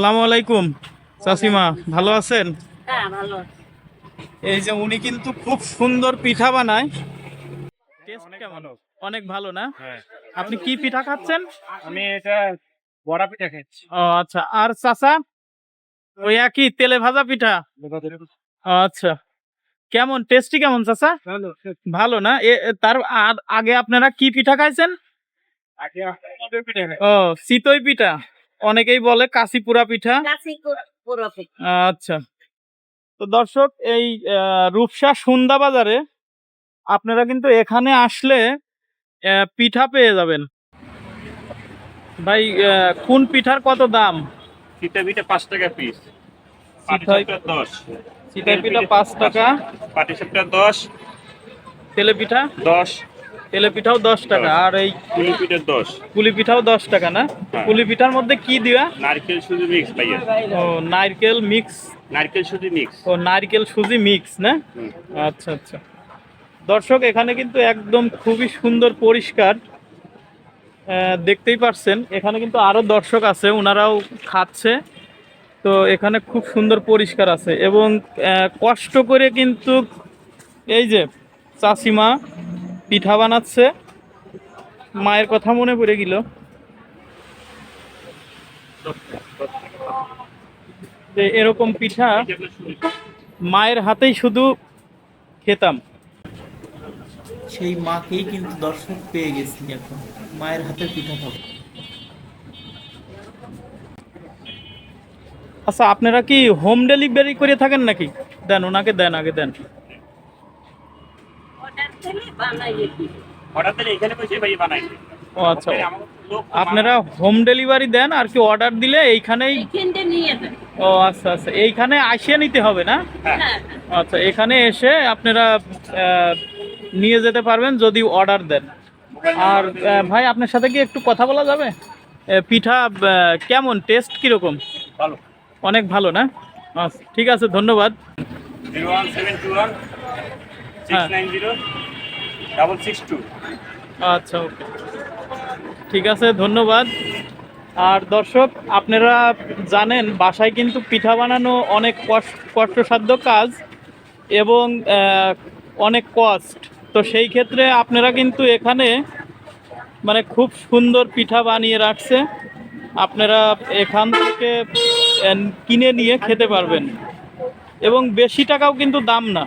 আসসালামু আলাইকুম চাচিমা ভালো আছেন? হ্যাঁ এই যে উনি কিন্তু খুব সুন্দর পিঠা বানায়। অনেক ভালো। না? হ্যাঁ। আপনি কি পিঠা খাচ্ছেন? আমি এটা বড়া পিঠা খাচ্ছি। ও আচ্ছা। আর চাচা? ওই একই তেলে ভাজা পিঠা? আচ্ছা। কেমন? টেস্টি কেমন চাচা? ভালো। ভালো না? এ- তার আগে আপনারা কি পিঠা খাইছেন? ও চিতই পিঠা। অনেকেই বলে কাশিপুরা পিঠা। আচ্ছা। তো দর্শক এই রূপসা সন্ধ্যা বাজারে আপনারা কিন্তু এখানে আসলে পিঠা পেয়ে যাবেন। ভাই কোন পিঠার কত দাম? পিঠা পিঠা পাঁচ টাকা পিস দশ। পিঠা পাঁচ টাকা। পাটি সাপটা দশ। তেলে পিঠা? দশ। তেলে পিঠাও দশ টাকা আর এই কুলি পিঠা দশ। পুলি পিঠাও দশ টাকা না? হ্যাঁ। পুলি পিঠার মধ্যে কি দিবা? নারকেল সুজি মিক্স ভাইয়া। ও নারকেল মিক্স নারকেল সুজি মিক্স ও নারকেল সুজি মিক্স না? আচ্ছা আচ্ছা। দর্শক এখানে কিন্তু একদম খুবই সুন্দর পরিষ্কার দেখতেই পারছেন। এখানে কিন্তু আরও দর্শক আছে ওনারাও খাচ্ছে। তো এখানে খুব সুন্দর পরিষ্কার আছে। এবং কষ্ট করে কিন্তু এই যে চাষিমা পিঠা বানাচ্ছে। মায়ের কথা মনে পড়ে গেল। এরকম পিঠা মায়ের হাতেই শুধু খেতাম। সেই মাকেই কিন্তু দর্শক পেয়ে গেছি এখন। মায়ের হাতের পিঠা খাব। আচ্ছা আপনারা কি হোম ডেলিভারি করে থাকেন নাকি? দেন ওনাকে দেন আগে দেন। অর্ডার দিলে বানাইয়ে দিই হঠাৎ করে এখানে বসে ভাই বানাই ও আচ্ছা। আপনারা হোম ডেলিভারি দেন আর কি অর্ডার দিলে এইখানেই ও আচ্ছা আচ্ছা। এইখানে আসিয়ে নিতে হবে না? হ্যাঁ। হ্যাঁ। আচ্ছা এখানে এসে আপনারা নিয়ে যেতে পারবেন যদি অর্ডার দেন। আর ভাই আপনার সাথে কি একটু কথা বলা যাবে? পিঠা কেমন? টেস্ট কীরকম? ভালো। অনেক ভালো না? আচ্ছা ঠিক আছে ধন্যবাদ। Zero one seven two one হ্যাঁ। Six nine zero six two. আচ্ছা ওকে। ঠিক আছে, ধন্যবাদ। আর দর্শক, আপনারা জানেন, বাসায় কিন্তু পিঠা বানানো অনেক কষ্ট, কষ্টসাধ্য কাজ এবং অনেক কষ্ট। তো সেই ক্ষেত্রে আপনারা কিন্তু এখানে মানে খুব সুন্দর পিঠা বানিয়ে রাখছে। আপনারা এখান থেকে কিনে নিয়ে খেতে পারবেন। এবং বেশি টাকাও কিন্তু দাম না।